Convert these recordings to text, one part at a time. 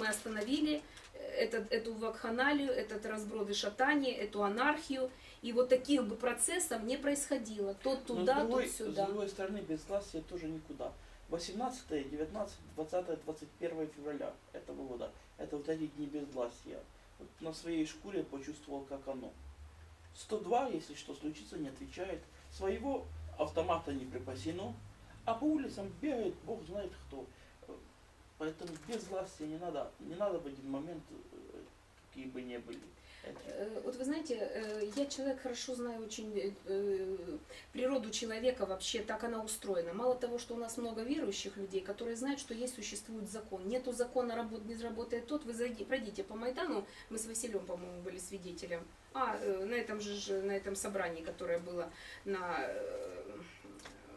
мы остановили э, этот, эту вакханалию, этот разброд и шатание, эту анархию. И вот таких бы процессов не происходило. То Но туда, с, другой, то с сюда. другой стороны, без власти тоже никуда. 18, 19, 20, 21 февраля этого года. Это вот эти дни безвластия. Вот на своей шкуре почувствовал, как оно. 102, если что случится, не отвечает. Своего автомата не припасено. А по улицам бегает, бог знает кто. Поэтому без власти не надо. Не надо в один момент, э, какие бы ни были. Э, Вот вы знаете, э, я человек хорошо знаю очень природу человека вообще, так она устроена. Мало того, что у нас много верующих людей, которые знают, что есть существует закон. Нету закона, работ, не заработает тот, вы зайди, пройдите по Майдану, мы с Василем, по-моему, были свидетелем. А, на этом же, на этом собрании, которое было на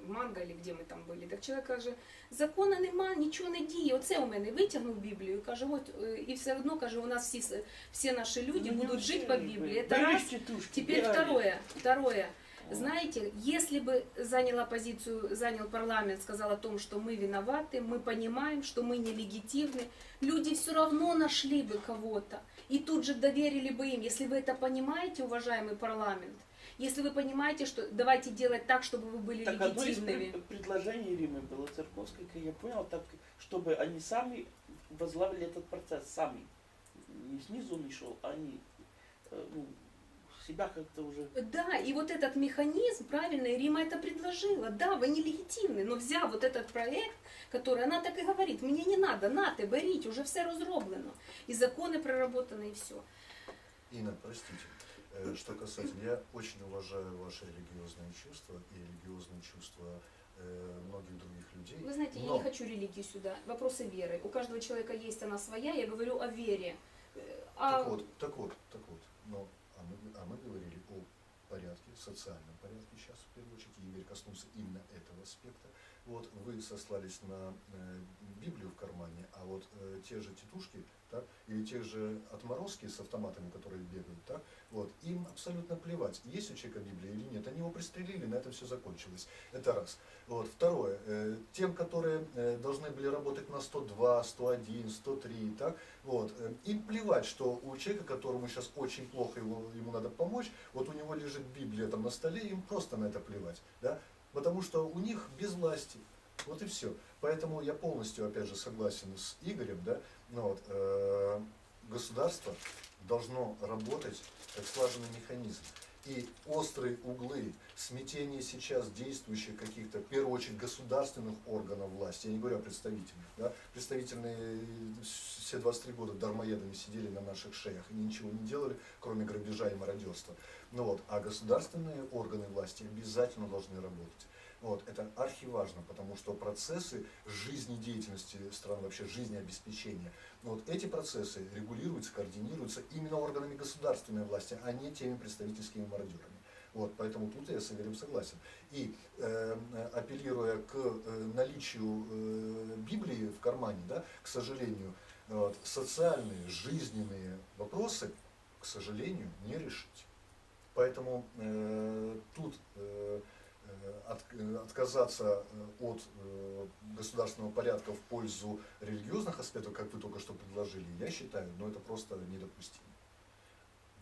Манго или где ми там були. Так чоловік каже, закона нема, нічого не діє. Оце у мене витягнув Біблію. Каже, от е, і все одно каже, у нас всі, с- всі наші люди Ну, будуть не жити все по же Біблії. были. Это Были раз. тетушки, Теперь бегали. второе. Второе. Вот. Знаете, если бы заняла позицию, занял парламент, сказал о том, что мы виноваты, мы понимаем, что мы нелегитимны, люди все равно нашли бы кого-то. И тут же доверили бы им. Если вы это понимаете, уважаемый парламент, если вы понимаете, что давайте делать так, чтобы вы были Так одно из легитимными. пред- предложений Римы было церковской, как я понял, так, чтобы они сами возглавили этот процесс, сами. Не снизу не шел, а они э, ну, себя как-то уже... Да, и вот этот механизм, правильно, и Рима это предложила. Да, вы нелегитимны, но взяв вот этот проект, который она так и говорит, мне не надо, нате, беріть, уже все розроблено. И законы проработаны, и все. Инна, простите, что касательно, я очень уважаю ваши религиозные чувства и религиозные чувства э, многих других людей. Вы знаете, я но- не хочу религию сюда, вопросы веры. У каждого человека есть она своя, я говорю о вере. Э, А Так вот, так вот, так вот. Но, а, мы, а мы говорили о порядке, социальном порядке сейчас, в первую очередь, Игорь коснулся именно этого аспекта. Вот вы сослались на э, Библию в кармане, а вот э, те же тетушки, так, или те же отморозки с автоматами, которые бегают, абсолютно плевать, есть у человека Библия или нет. Они его пристрелили, на этом все закончилось. Это раз. Вот. Второе. э, тем, которые э, должны были работать на 102, 101, 103, так, вот, э, им плевать, что у человека, которому сейчас очень плохо, его, ему надо помочь, вот у него лежит Библия там на столе, им просто на это плевать. Да? Потому что у них без власти. Вот и все. Поэтому я полностью, опять же, согласен с Игорем, да, ну вот, э, государство должно работать как слаженный механизм. И острые углы, смятение сейчас действующих каких-то, в первую очередь, государственных органов власти, я не говорю о представительных, да, представительные все 23 года дармоедами сидели на наших шеях и ничего не делали, кроме грабежа и мародерства. Ну вот, а государственные органы власти обязательно должны работать. Вот, это архиважно, потому что процессы жизнедеятельности стран, вообще жизнеобеспечения, вот эти процессы регулируются, координируются именно органами государственной власти, а не теми представительскими мародерами. Вот, поэтому тут я с Игорем согласен. И э, апеллируя к э, наличию э, Библии в кармане, да, к сожалению, вот, социальные, жизненные вопросы, к сожалению, не решить. Поэтому э, тут э, отказаться э, от э, государственного порядка в пользу религиозных аспектов, как вы только что предложили, я считаю, но это просто недопустимо.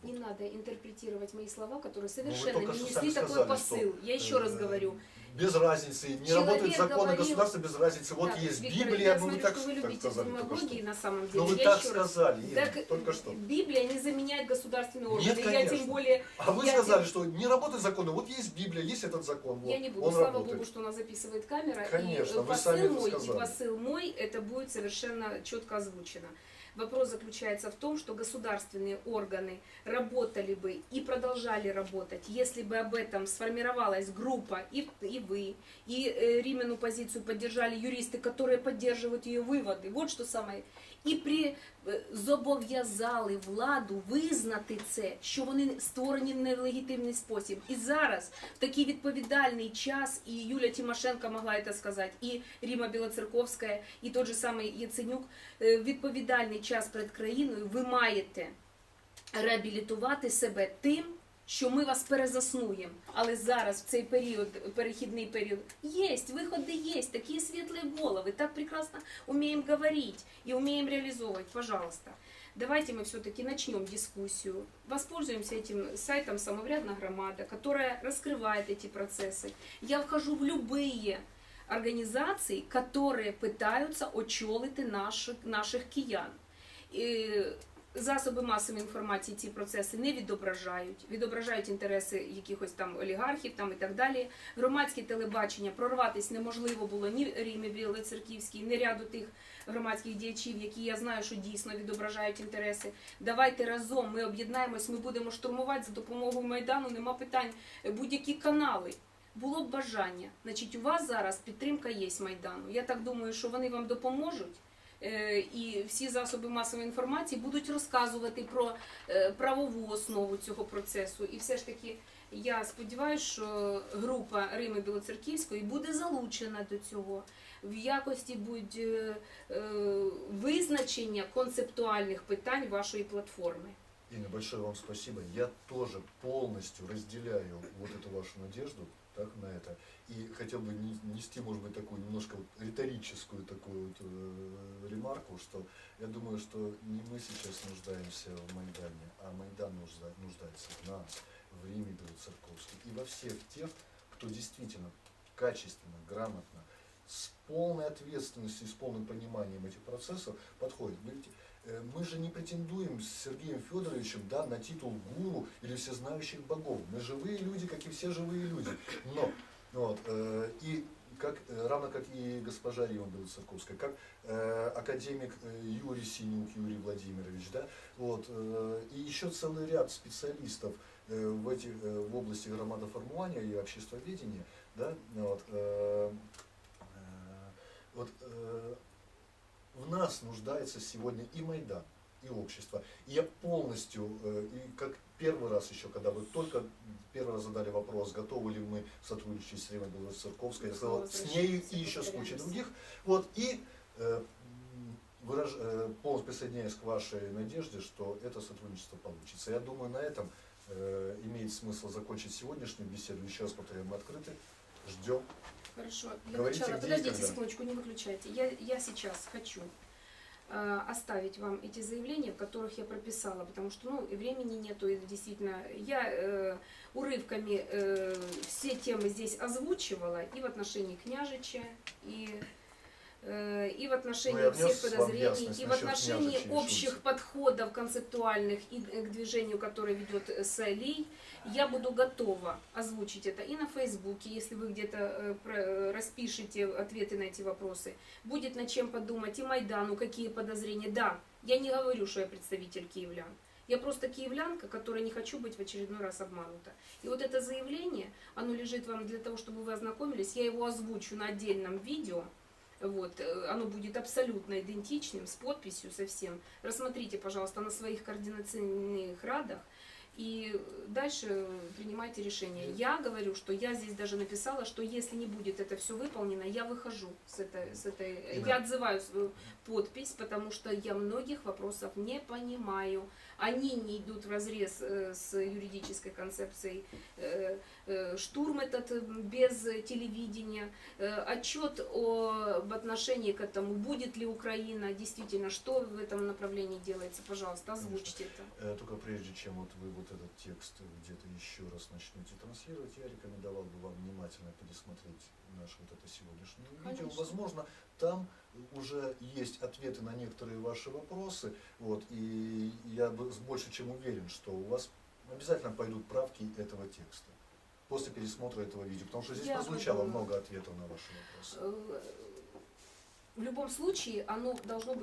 Не надо интерпретировать мои слова, которые Ну, вы совершенно не сами несли такой сказали, посыл. Я еще раз э, говорю. Без разницы, не Человек работает закон говорил- государства без разницы. Вот Так, есть Виктор, Библия, я ну вы смотрю, так, что вы так любите сказали только демагогии что. на самом деле. Ну вы Я так раз- сказали, Ирина, Так, только что. Библия не заменяет государственные органы. Нет, я конечно. тем более А вы я сказали, тем- что не работает закон, вот есть Библия, есть этот закон, вот, Я не буду, он слава работает. богу, что она записывает камера. Конечно, и э, вы сами посыл это мой, и сказали. посыл мой, это будет совершенно четко озвучено. Вопрос заключается в том, что государственные органы работали бы и продолжали работать, если бы об этом сформировалась группа, и, и вы, и э, Римену позицию поддержали юристы, которые поддерживают ее виводи. Вот що саме. І при е, зобов'язали владу визнати це, що вони створені в нелегітимний спосіб. І зараз, в такий відповідальний час, і Юля Тимошенко могла це сказати, і Ріма Білоцерковська, і той же самий Яценюк, е, відповідальний час перед країною ви маєте реабілітувати себе тим, що ми вас перезаснуємо. Але зараз, в цей період, перехідний період, є, виходи є, такі світлі голови, так прекрасно умеем говорить и умеем реализовывать. Пожалуйста. Давайте мы все-таки начнем дискуссию. Воспользуемся этим сайтом «Самоврядная громада», которая раскрывает эти процессы. Я вхожу в любые организации, которые пытаются очолити наших, наших киян. І засоби масової інформації ці процеси не відображають, відображають інтереси якихось там олігархів там і так далі. Громадське телебачення прорватись неможливо було ні Рімі Білоцерківській, ні ряду тих громадських діячів, які я знаю, що дійсно відображають інтереси. Давайте разом ми об'єднаємось, ми будемо штурмувати за допомогою майдану. Нема питань будь-які канали. Було б бажання. Значить, у вас зараз підтримка є майдану. Я так думаю, що вони вам допоможуть. Е, І всі засоби масової інформації будуть розказувати про е, правову основу цього процесу. І все ж таки я сподіваюся, що група Рими Білоцерківської буде залучена до цього в якості будь е, визначення концептуальних питань вашої платформи. Инна, большое вам спасибо. Я тоже полностью разделяю вот эту вашу надежду так, на это. И хотел бы не- нести, может быть, такую немножко вот риторическую такую вот, э, ремарку, что я думаю, что не мы сейчас нуждаемся в Майдане, а Майдан нужда- нуждается в нас, в Риме Белоцерковске и во всех тех, кто действительно качественно, грамотно, с полной ответственностью и с полным пониманием этих процессов подходит. Видите, Мы же не претендуем с Сергеем Федоровичем да, на титул гуру или всезнающих богов. Мы живые люди, как и все живые люди. Но вот, э, и как, э, равно как и госпожа Рима Белоцерковская, как э, академик э, Юрий Синюк, Юрий Владимирович, да, вот, э, и еще целый ряд специалистов э, в, этих, э, в области громадоформирования и обществоведения, да, вот, э, э, вот э, нас нуждается сегодня и Майдан, и общество. И я полностью, э, и как первый раз еще, когда вы только первый раз задали вопрос, готовы ли мы сотрудничать с Римой Белоцерковской, я сказал, с нею и еще с кучей других. Вот, и э, выраж- э, полностью присоединяюсь к вашей надежде, что это сотрудничество получится. Я думаю, на этом э, имеет смысл закончить сегодняшнюю беседу. Еще раз повторяю, мы открыты, ждем. Хорошо. Для Говорите, начала, подождите когда. секундочку, не выключайте. Я, я сейчас хочу оставить вам эти заявления, в которых я прописала, потому что ну, времени нету, и действительно, я э, урывками э, все темы здесь озвучивала и в отношении княжича, и, э, и в отношении Ну, всех подозрений, и в отношении общих Шульца. подходов концептуальных и к движению, которое ведет э, Салий. Я буду готова озвучить это и на Фейсбуке, если вы где-то э, э, распишите ответы на эти вопросы. Будет над чем подумать и Майдану, какие подозрения. Да, я не говорю, что я представитель киевлян. Я просто киевлянка, которая не хочу быть в очередной раз обманута. И вот это заявление, оно лежит вам для того, чтобы вы ознакомились. Я его озвучу на отдельном видео. Вот, э, оно будет абсолютно идентичным, с подписью, со всем. Рассмотрите, пожалуйста, на своих координационных радах. И дальше принимайте решение. Я говорю, что я здесь даже написала, что если не будет это все выполнено, я выхожу с этой, с этой Именно. я отзываю свою подпись, потому что я многих вопросов не понимаю. Они не идут в разрез э, с юридической концепцией. Э, э, Штурм этот без телевидения, отчет об отношении к этому, будет ли Украина, действительно, что в этом направлении делается, пожалуйста, озвучьте это. Э, Только прежде чем вот вы вот этот текст где-то еще раз начнете транслировать, я рекомендовал бы вам внимательно пересмотреть наше вот это сегодняшнее видео. Конечно. Возможно, там уже есть ответы на некоторые ваши вопросы, вот, и я бы больше чем уверен, что у вас обязательно пойдут правки этого текста после пересмотра этого видео, потому что здесь Я прозвучало подумаю. много ответов на ваши вопросы. Э, В любом случае, оно должно быть